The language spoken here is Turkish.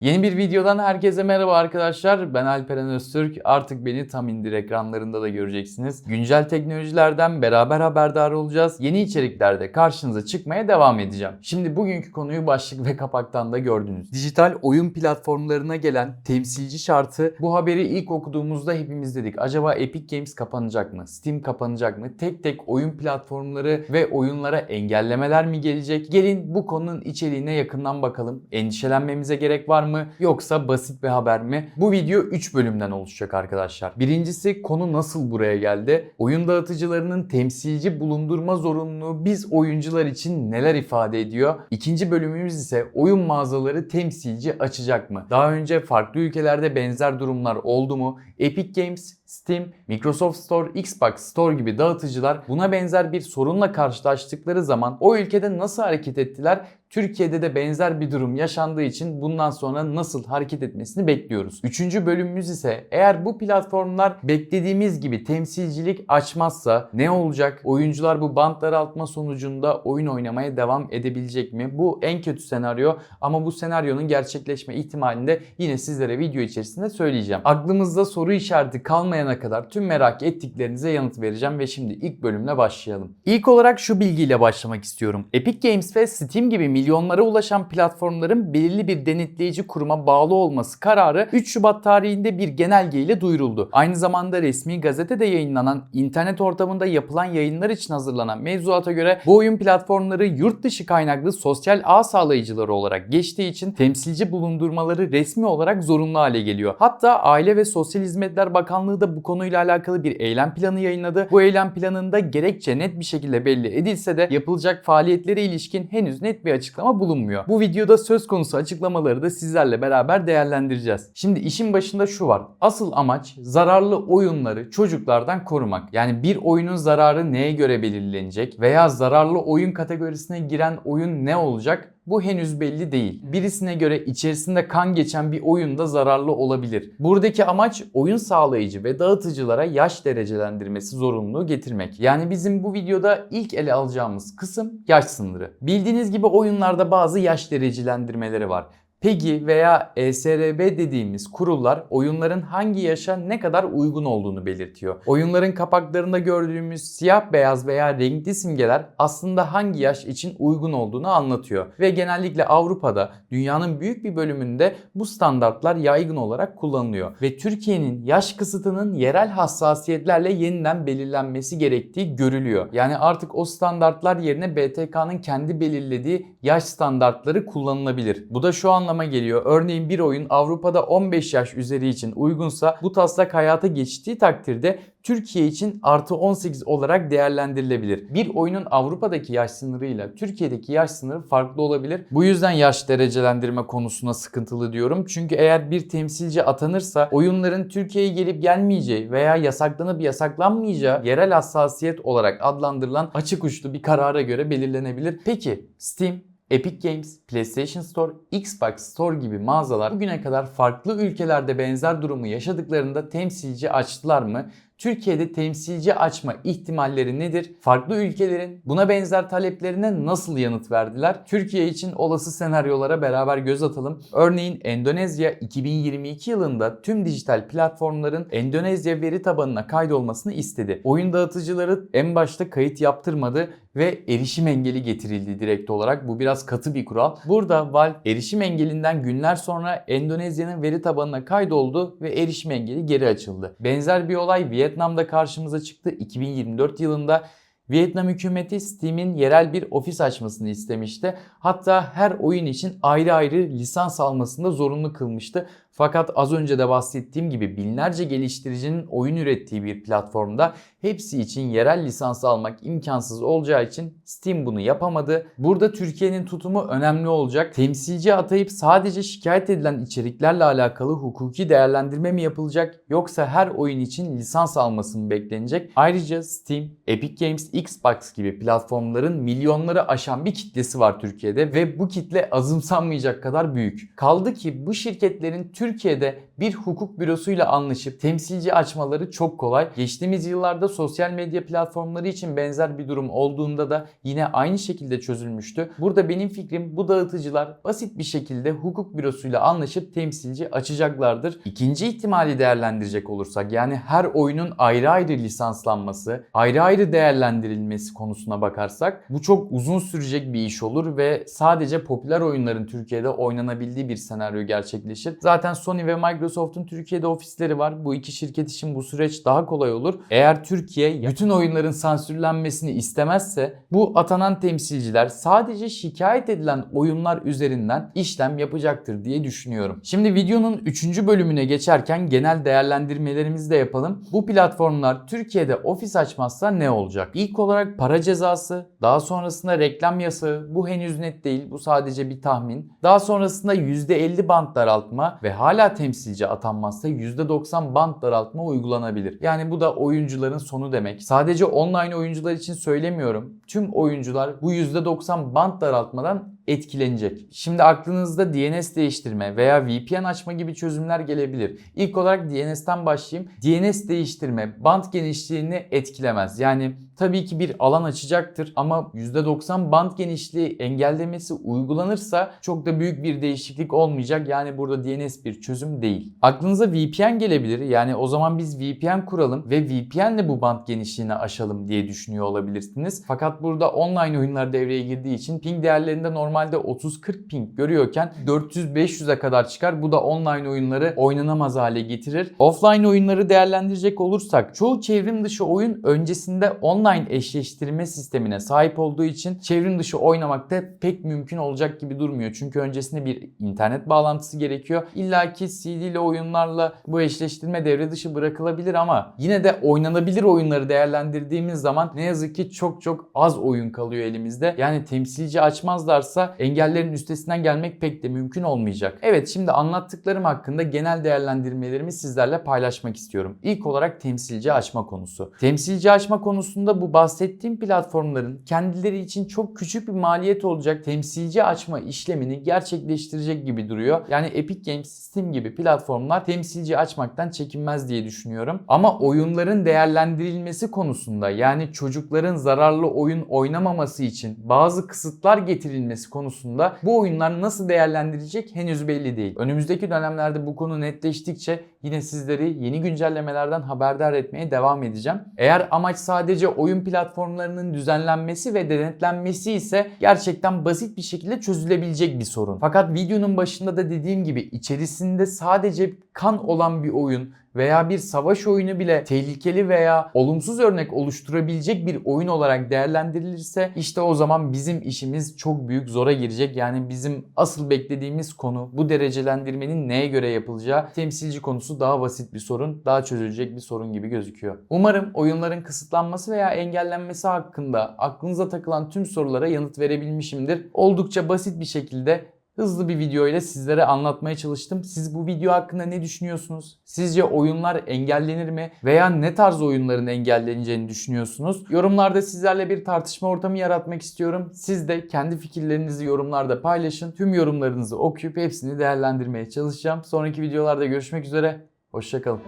Yeni bir videodan herkese merhaba arkadaşlar. Ben Alperen Öztürk. Artık beni tam indir ekranlarında da göreceksiniz. Güncel teknolojilerden beraber haberdar olacağız. Yeni içeriklerde karşınıza çıkmaya devam edeceğim. Şimdi bugünkü konuyu başlık ve kapaktan da gördünüz. Dijital oyun platformlarına gelen temsilci şartı bu haberi ilk okuduğumuzda hepimiz dedik. Acaba Epic Games kapanacak mı? Steam kapanacak mı? Tek tek oyun platformları ve oyunlara engellemeler mi gelecek? Gelin bu konunun içeriğine yakından bakalım. Endişelenmemize gerek var mı? Yoksa basit bir haber mi? Bu video 3 bölümden oluşacak arkadaşlar. Birincisi konu nasıl buraya geldi? Oyun dağıtıcılarının temsilci bulundurma zorunluluğu biz oyuncular için neler ifade ediyor? İkinci bölümümüz ise oyun mağazaları temsilci açacak mı? Daha önce farklı ülkelerde benzer durumlar oldu mu? Epic Games, Steam, Microsoft Store, Xbox Store gibi dağıtıcılar buna benzer bir sorunla karşılaştıkları zaman o ülkede nasıl hareket ettiler? Türkiye'de de benzer bir durum yaşandığı için bundan sonra nasıl hareket etmesini bekliyoruz. Üçüncü bölümümüz ise eğer bu platformlar beklediğimiz gibi temsilcilik açmazsa ne olacak? Oyuncular bu bant daraltma sonucunda oyun oynamaya devam edebilecek mi? Bu en kötü senaryo ama bu senaryonun gerçekleşme ihtimalini de yine sizlere video içerisinde söyleyeceğim. Aklımızda soru işareti kalmayana kadar tüm merak ettiklerinize yanıt vereceğim ve şimdi ilk bölümle başlayalım. İlk olarak şu bilgiyle başlamak istiyorum. Epic Games ve Steam gibi milyonlara ulaşan platformların belirli bir denetleyici kuruma bağlı olması kararı 3 Şubat tarihinde bir genelge ile duyuruldu. Aynı zamanda resmi gazetede yayınlanan internet ortamında yapılan yayınlar için hazırlanan mevzuata göre bu oyun platformları yurt dışı kaynaklı sosyal ağ sağlayıcıları olarak geçtiği için temsilci bulundurmaları resmi olarak zorunlu hale geliyor. Hatta Aile ve Sosyal Hizmetler Bakanlığı da bu konuyla alakalı bir eylem planı yayınladı. Bu eylem planında gerekçe net bir şekilde belli edilse de yapılacak faaliyetlere ilişkin henüz net bir açıklama bulunmuyor. Bu videoda söz konusu açıklamaları da sizlerle beraber değerlendireceğiz. Şimdi işin başında şu var. Asıl amaç zararlı oyunları çocuklardan korumak. Yani bir oyunun zararı neye göre belirlenecek veya zararlı oyun kategorisine giren oyun ne olacak? Bu henüz belli değil. Birisine göre içerisinde kan geçen bir oyun da zararlı olabilir. Buradaki amaç oyun sağlayıcı ve dağıtıcılara yaş derecelendirmesi zorunluluğu getirmek. Yani bizim bu videoda ilk ele alacağımız kısım yaş sınırı. Bildiğiniz gibi oyunlarda bazı yaş derecelendirmeleri var. PEGI veya ESRB dediğimiz kurullar oyunların hangi yaşa ne kadar uygun olduğunu belirtiyor. Oyunların kapaklarında gördüğümüz siyah beyaz veya renkli simgeler aslında hangi yaş için uygun olduğunu anlatıyor. Ve genellikle Avrupa'da dünyanın büyük bir bölümünde bu standartlar yaygın olarak kullanılıyor. Ve Türkiye'nin yaş kısıtının yerel hassasiyetlerle yeniden belirlenmesi gerektiği görülüyor. Yani artık o standartlar yerine BTK'nın kendi belirlediği yaş standartları kullanılabilir. Bu da şu anlama geliyor. Örneğin bir oyun Avrupa'da 15 yaş üzeri için uygunsa bu taslak hayata geçtiği takdirde Türkiye için artı 18 olarak değerlendirilebilir. Bir oyunun Avrupa'daki yaş sınırıyla Türkiye'deki yaş sınırı farklı olabilir. Bu yüzden yaş derecelendirme konusuna sıkıntılı diyorum. Çünkü eğer bir temsilci atanırsa oyunların Türkiye'ye gelip gelmeyeceği veya yasaklanıp yasaklanmayacağı yerel hassasiyet olarak adlandırılan açık uçlu bir karara göre belirlenebilir. Peki Steam Epic Games, PlayStation Store, Xbox Store gibi mağazalar bugüne kadar farklı ülkelerde benzer durumu yaşadıklarında temsilci açtılar mı? Türkiye'de temsilci açma ihtimalleri nedir? Farklı ülkelerin buna benzer taleplerine nasıl yanıt verdiler? Türkiye için olası senaryolara beraber göz atalım. Örneğin Endonezya 2022 yılında tüm dijital platformların Endonezya veri tabanına kaydolmasını istedi. Oyun dağıtıcıları en başta kayıt yaptırmadı ve erişim engeli getirildi direkt olarak. Bu biraz katı bir kural. Burada Valve erişim engelinden günler sonra Endonezya'nın veri tabanına kaydoldu ve erişim engeli geri açıldı. Benzer bir olay Vietnam'da karşımıza çıktı. 2024 yılında Vietnam hükümeti Steam'in yerel bir ofis açmasını istemişti. Hatta her oyun için ayrı ayrı lisans almasını da zorunlu kılmıştı. Fakat az önce de bahsettiğim gibi binlerce geliştiricinin oyun ürettiği bir platformda hepsi için yerel lisans almak imkansız olacağı için Steam bunu yapamadı. Burada Türkiye'nin tutumu önemli olacak. Temsilci atayıp sadece şikayet edilen içeriklerle alakalı hukuki değerlendirme mi yapılacak yoksa her oyun için lisans alması mı beklenecek? Ayrıca Steam, Epic Games, Xbox gibi platformların milyonları aşan bir kitlesi var Türkiye'de ve bu kitle azımsanmayacak kadar büyük. Kaldı ki bu şirketlerin Türkiye'de bir hukuk bürosuyla anlaşıp temsilci açmaları çok kolay. Geçtiğimiz yıllarda sosyal medya platformları için benzer bir durum olduğunda da yine aynı şekilde çözülmüştü. Burada benim fikrim bu dağıtıcılar basit bir şekilde hukuk bürosuyla anlaşıp temsilci açacaklardır. İkinci ihtimali değerlendirecek olursak yani her oyunun ayrı ayrı lisanslanması, ayrı ayrı değerlendirilmesi konusuna bakarsak bu çok uzun sürecek bir iş olur ve sadece popüler oyunların Türkiye'de oynanabildiği bir senaryo gerçekleşir. Zaten Sony ve Microsoft'un Türkiye'de ofisleri var. Bu iki şirket için bu süreç daha kolay olur. Eğer Türkiye bütün oyunların sansürlenmesini istemezse bu atanan temsilciler sadece şikayet edilen oyunlar üzerinden işlem yapacaktır diye düşünüyorum. Şimdi videonun 3. bölümüne geçerken genel değerlendirmelerimizi de yapalım. Bu platformlar Türkiye'de ofis açmazsa ne olacak? İlk olarak para cezası, daha sonrasında reklam yasağı. Bu henüz net değil. Bu sadece bir tahmin. Daha sonrasında %50 band daraltma ve hala temsilci atanmazsa %90 band daraltma uygulanabilir. Yani bu da oyuncuların sonu demek. Sadece online oyuncular için söylemiyorum. Tüm oyuncular bu %90 band daraltmadan etkilenecek. Şimdi aklınızda DNS değiştirme veya VPN açma gibi çözümler gelebilir. İlk olarak DNS'ten başlayayım. DNS değiştirme band genişliğini etkilemez. Yani tabii ki bir alan açacaktır ama %90 band genişliği engellemesi uygulanırsa çok da büyük bir değişiklik olmayacak. Yani burada DNS bir çözüm değil. Aklınıza VPN gelebilir. Yani o zaman biz VPN kuralım ve VPN'le bu band genişliğini aşalım diye düşünüyor olabilirsiniz. Fakat burada online oyunlar devreye girdiği için ping değerlerinde normalde 30-40 ping görüyorken 400-500'e kadar çıkar. Bu da online oyunları oynanamaz hale getirir. Offline oyunları değerlendirecek olursak çoğu çevrim dışı oyun öncesinde online eşleştirme sistemine sahip olduğu için çevrim dışı oynamak pek mümkün olacak gibi durmuyor. Çünkü öncesinde bir internet bağlantısı gerekiyor. İlla ki CD'li oyunlarla bu eşleştirme devre dışı bırakılabilir ama yine de oynanabilir oyunları değerlendirdiğimiz zaman ne yazık ki çok çok az oyun kalıyor elimizde. Yani temsilci açmazlarsa engellerin üstesinden gelmek pek de mümkün olmayacak. Evet şimdi anlattıklarım hakkında genel değerlendirmelerimi sizlerle paylaşmak istiyorum. İlk olarak temsilci açma konusu. Temsilci açma konusunda bu bahsettiğim platformların kendileri için çok küçük bir maliyet olacak temsilci açma işlemini gerçekleştirecek gibi duruyor. Yani Epic Games, Steam gibi platformlar temsilci açmaktan çekinmez diye düşünüyorum. Ama oyunların değerlendirilmesi konusunda yani çocukların zararlı oyun oynamaması için bazı kısıtlar getirilmesi konusunda bu oyunlar nasıl değerlendirecek henüz belli değil. Önümüzdeki dönemlerde bu konu netleştikçe yine sizleri yeni güncellemelerden haberdar etmeye devam edeceğim. Eğer amaç sadece oyun platformlarının düzenlenmesi ve denetlenmesi ise gerçekten basit bir şekilde çözülebilecek bir sorun. Fakat videonun başında da dediğim gibi içerisinde sadece kan olan bir oyun veya bir savaş oyunu bile tehlikeli veya olumsuz örnek oluşturabilecek bir oyun olarak değerlendirilirse işte o zaman bizim işimiz çok büyük zora girecek. Yani bizim asıl beklediğimiz konu bu derecelendirmenin neye göre yapılacağı temsilci konusu daha basit bir sorun, daha çözülecek bir sorun gibi gözüküyor. Umarım oyunların kısıtlanması veya engellenmesi hakkında aklınıza takılan tüm sorulara yanıt verebilmişimdir. Oldukça basit bir şekilde hızlı bir video ile sizlere anlatmaya çalıştım. Siz bu video hakkında ne düşünüyorsunuz? Sizce oyunlar engellenir mi? Veya ne tarz oyunların engelleneceğini düşünüyorsunuz? Yorumlarda sizlerle bir tartışma ortamı yaratmak istiyorum. Siz de kendi fikirlerinizi yorumlarda paylaşın. Tüm yorumlarınızı okuyup hepsini değerlendirmeye çalışacağım. Sonraki videolarda görüşmek üzere. Hoşçakalın.